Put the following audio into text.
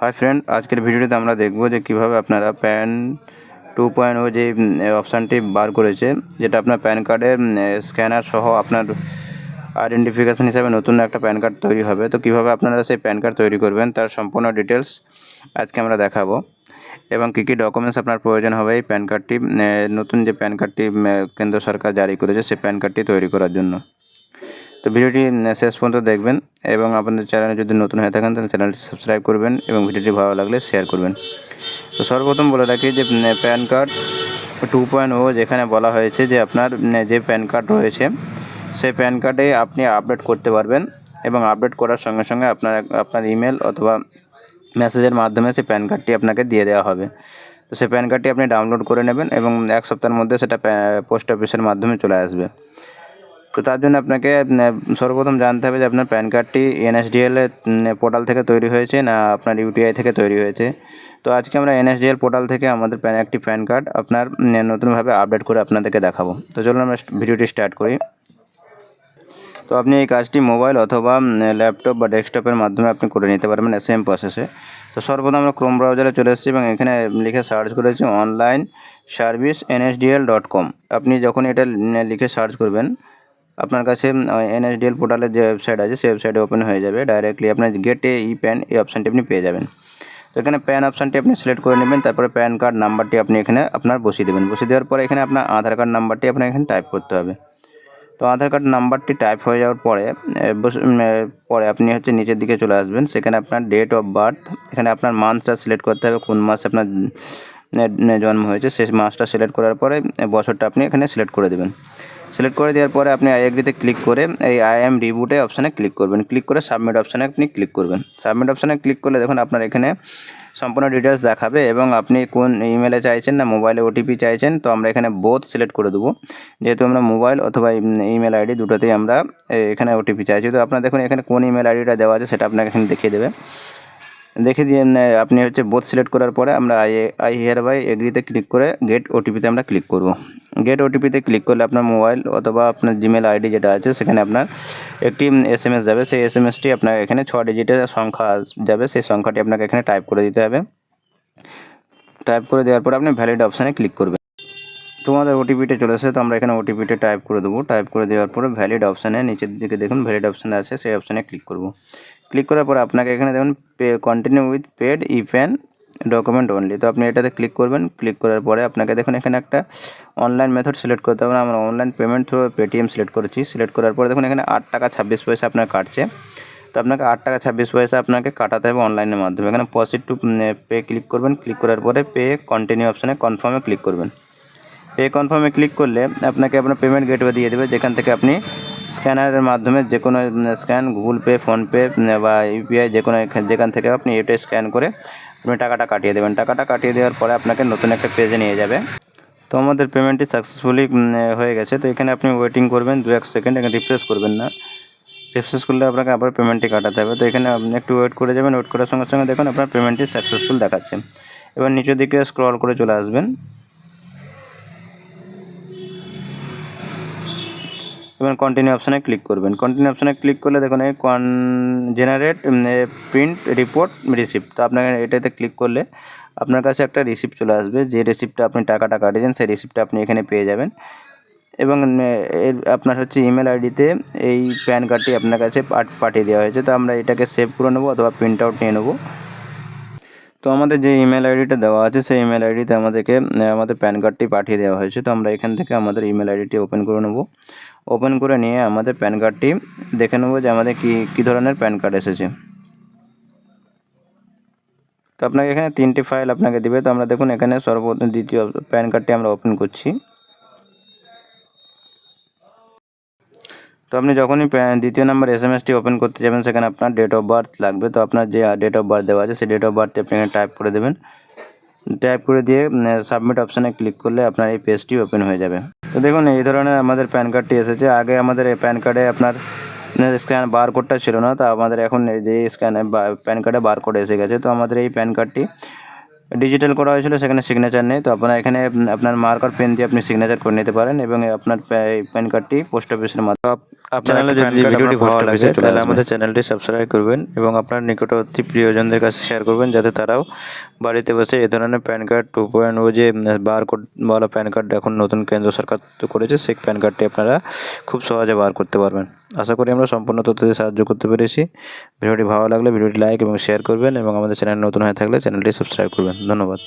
Hi friend আজকের ভিডিওতে আমরা দেখব যে কীভাবে আপনারা প্যান টু পয়েন্ট ও যে অপশানটি বার করেছে, যেটা আপনার প্যান কার্ডের স্ক্যানার সহ আপনার আইডেন্টিফিকেশান হিসাবে নতুন একটা প্যান কার্ড তৈরি হবে। তো কীভাবে আপনারা সেই প্যান কার্ড তৈরি করবেন, তার সম্পূর্ণ ডিটেলস আজকে আমরা দেখাবো। এবং কী কী ডকুমেন্টস আপনার প্রয়োজন হবে এই প্যান কার্ডটি নতুন যে প্যান কার্ডটি কেন্দ্র সরকার জারি করেছে, সেই প্যান কার্ডটি তৈরি করার জন্য। তো ভিডিওটি শেষ পর্যন্ত দেখবেন এবং আপনাদের চ্যানেলে যদি নতুন হয়ে থাকেন, তাহলে চ্যানেলটি সাবস্ক্রাইব করবেন এবং ভিডিওটি ভালো লাগলে শেয়ার করবেন। তো সর্বপ্রথম বলে রাখি যে PAN card two point O যেখানে বলা হয়েছে যে, আপনার যে প্যান কার্ড রয়েছে, সেই প্যান কার্ডে আপনি আপডেট করতে পারবেন এবং আপডেট করার সঙ্গে সঙ্গে আপনার আপনার ইমেল অথবা মেসেজের মাধ্যমে সেই প্যান কার্ডটি আপনাকে দিয়ে দেওয়া হবে। তো সেই প্যান কার্ডটি আপনি ডাউনলোড করে নেবেন এবং এক সপ্তাহের মধ্যে সেটা পোস্ট অফিসের মাধ্যমে চলে আসবে। তো তার জন্য আপনাকে সর্বপ্রথম জানতে হবে যে আপনার প্যান কার্ডটি এনএসডিএল পোর্টাল থেকে তৈরি হয়েছে না আপনার ইউটিআই থেকে তৈরি হয়েছে। তো আজকে আমরা এনএসডিএল পোর্টাল থেকে আমাদের প্যান, একটি প্যান কার্ড আপনার নতুনভাবে আপডেট করে আপনাদেরকে দেখাবো। তো চলুন আমরা ভিডিওটি স্টার্ট করি। তো আপনি এই কাজটি মোবাইল অথবা ল্যাপটপ বা ডেস্কটপের মাধ্যমে আপনি করে নিতে পারবেন সেম প্রসেসে। তো সর্বপ্রথম আমরা ক্রোম ব্রাউজারে চলে এসেছি এবং এখানে লিখে সার্চ করেছি online service NSDL dot com. আপনি যখন এটা লিখে সার্চ করবেন আপনার কাছে এনএসডিএল পোর্টালের যে ওয়েবসাইট আছে, সেই ওয়েবসাইটে ওপেন হয়ে যাবে। ডাইরেক্টলি আপনার গেটে ই প্যান এই অপশানটি আপনি পেয়ে যাবেন। তো এখানে প্যান অপশানটি আপনি সিলেক্ট করে নেবেন, তারপরে প্যান কার্ড নাম্বারটি আপনি এখানে আপনার বসিয়ে দেবেন। বসিয়ে দেওয়ার পরে এখানে আপনার আধার কার্ড নাম্বারটি আপনার এখানে টাইপ করতে হবে। তো আধার কার্ড নাম্বারটি টাইপ হয়ে যাওয়ার পরে পরে আপনি হচ্ছে নিচের দিকে চলে আসবেন। সেখানে আপনার ডেট অফ বার্থ এখানে আপনার মান্থটা সিলেক্ট করতে হবে, কোন মাসে আপনার জন্ম হয়েছে, সেই মাসটা সিলেক্ট করার পরে বছরটা আপনি এখানে সিলেক্ট করে দেবেন। সিলেক্ট করে দেওয়ার পরে আপনি আই এগ্রিতে ক্লিক করে এই আই এম রিবুটে অপশানে ক্লিক করবেন। ক্লিক করে সাবমিট অপশানে আপনি ক্লিক করবেন। সাবমিট অপশানে ক্লিক করলে দেখুন আপনার এখানে সম্পূর্ণ ডিটেলস দেখাবে এবং আপনি কোন ইমেলে চাইছেন না মোবাইলে ওটিপি চাইছেন, তো আমরা এখানে বোথ সিলেক্ট করে দেবো। যেহেতু আমরা মোবাইল অথবা ইমেল আইডি দুটোতেই আমরা এখানে ওটিপি চাইছি। তো আপনার দেখুন এখানে কোন ইমেল আইডিটা দেওয়া আছে সেটা আপনাকে এখানে দেখিয়ে দেবে। দেখে দিয়ে আপনি হচ্ছে বোথ সিলেক্ট করার পরে আমরা আই আই হেয়ার বাই এগ্রিতে ক্লিক করে গেট ওটিপিতে আমরা ক্লিক করব। গেট ওটিপিতে ক্লিক করলে আপনার মোবাইল অথবা আপনার জিমেল আইডি যেটা আছে, সেখানে আপনার একটি এস এম এস যাবে। সেই এস এম এসটি আপনার এখানে ছ ডিজিটের সংখ্যা যাবে। সেই সংখ্যাটি আপনাকে এখানে টাইপ করে দিতে হবে। টাইপ করে দেওয়ার পর আপনি ভ্যালিড অপশানে ক্লিক করবেন। তোমাদের ওটিপিটা চলে এসে তো আমরা এখানে ওটিপিটা টাইপ করে দেবো। টাইপ করে দেওয়ার পরে ভ্যালিড অপশানে নিচের দিকে দেখুন ভ্যালিড অপশান আছে, সেই অপশানে ক্লিক করব। ক্লিক করার পর আপনাকে এখানে দেখুন pay continue with paid e PAN document only তো আপনি এটাতে ক্লিক করবেন ক্লিক করার পরে আপনাকে দেখুন, এখানে একটা অনলাইন মেথড সিলেক্ট করতে হবে। আমরা online payment through Paytm select করেছি। সিলেক্ট করার পরে দেখুন, এখানে আট টাকা ছাব্বিশ পয়সা আপনার কাটছে। তো আপনাকে আট টাকা ছাব্বিশ পয়সা আপনাকে কাটাতে হবে অনলাইনের মাধ্যমে। এখানে পসিট টু পে ক্লিক করবেন। ক্লিক করার পরে পে কন্টিনিউ অপশানে কনফার্মে ক্লিক করবেন। পে কনফার্মে ক্লিক করলে আপনাকে আপনার পেমেন্ট গেটওয়ে দিয়ে দেবে, যেখান থেকে আপনি স্ক্যানারের মাধ্যমে যে কোনো স্ক্যান গুগল পে ফোনপে বা ইউপিআই যে কোনো যেখান থেকে আপনি এটা স্ক্যান করে আপনি টাকাটা কাটিয়ে দেবেন। টাকাটা কাটিয়ে দেওয়ার পরে আপনাকে নতুন একটা পেজে নিয়ে যাবে। তো আমাদের পেমেন্টটি সাকসেসফুলি হয়ে গেছে। তো এখানে আপনি ওয়েটিং করবেন দু এক সেকেন্ড এখানে রিফ্রেশ করবেন না। রিফ্রেশ করলে আপনাকে আবার পেমেন্টটি কাটাতে হবে। তো এখানে আপনি একটু ওয়েট করে যাবেন। ওয়েট করার সঙ্গে সঙ্গে দেখুন আপনার পেমেন্টটি সাকসেসফুল দেখাচ্ছে। এবার নিচের দিকে স্ক্রল করে চলে আসবেন। এবার কন্টিনিউ অপশানে ক্লিক করবেন। কন্টিনিউ অপশানে ক্লিক করলে দেখুন এই কন জেনারেট প্রিন্ট রিপোর্ট রিসিপ্ট তো আপনাকে এটাতে ক্লিক করলে আপনার কাছে একটা রিসিপ্ট চলে আসবে। যে রিসিপ্টটা আপনি টাকাটা কাটিয়েছেন, সেই রিসিপ্টটা আপনি এখানে পেয়ে যাবেন। এবং আপনার হচ্ছে ইমেল আইডিতে এই প্যান কার্ডটি আপনার কাছে পাঠিয়ে দেওয়া হয়েছে। তো আমরা এটাকে সেভ করে নেব অথবা প্রিন্ট আউট নিয়ে নেব। তো আমাদের যে ইমেল আইডিটা দেওয়া আছে, সেই ইমেল আইডিতে আমাদেরকে আমাদের প্যান কার্ডটি পাঠিয়ে দেওয়া হয়েছে। তো আমরা এখান থেকে আমাদের ইমেল আইডিটি ওপেন করে নেব। ওপেন করে নিয়ে আমাদের প্যান কার্ডটি দেখে নেব যে আমাদের কী কী ধরনের প্যান কার্ড এসেছে। তো আপনাকে এখানে তিনটি ফাইল আপনাকে দিবে। তো আমরা দেখুন এখানে সর্বপ্রথম দ্বিতীয় প্যান কার্ডটি আমরা ওপেন করছি। তো আপনি যখনই দ্বিতীয় number S M ST open করতে যাবেন, সেখানে আপনার ডেট অফ বার্থ লাগবে। তো আপনার যে ডেট অফ বার্থ দেওয়া আছে, সেই ডেট অফ বার্থটি আপনি এখানে টাইপ করে দেবেন। টাইপ করে দিয়ে সাবমিট অপশানে ক্লিক করলে আপনার এই পেজটি ওপেন হয়ে যাবে। তো দেখুন, এই ধরনের আমাদের প্যান কার্ডটি এসেছে। আগে আমাদের এই প্যান কার্ডে আপনার স্ক্যান বার কোডটা ছিল না। তা আমাদের এখন যে স্ক্যানে প্যান কার্ডে বার কোড এসে গেছে। তো আমাদের এই প্যান কার্ডটি ডিজিটাল করা হয়েছিল সেখানে সিগনেচার নেই। তো আপনারা এখানে আপনার মার্কার পেন দিয়ে আপনি সিগনেচার করে নিতে পারেন এবং আপনার প্যান কার্ডটি পোস্ট অফিসের মাধ্যমে। আপনার যদি ভিডিওটি ভালো লাগে তাহলে আমাদের চ্যানেলটি সাবস্ক্রাইব করবেন এবং আপনার নিকটবর্তী প্রিয়জনদের কাছে শেয়ার করবেন যাতে তারাও বাড়িতে বসে এ ধরনের PAN card two point O যে বার কোড বলা প্যান কার্ড এখন নতুন কেন্দ্র সরকার তো করেছে সেই প্যান কার্ডটি আপনারা খুব সহজে বার করতে পারবেন। আশা করি আমরা সম্পূর্ণ তথ্যতে সাহায্য করতে পেরেছি। ভিডিওটি ভালো লাগলে ভিডিওটি লাইক এবং শেয়ার করবেন এবং আমাদের চ্যানেল নতুন হয়ে থাকলে চ্যানেলটি সাবস্ক্রাইব করবেন। ধন্যবাদ।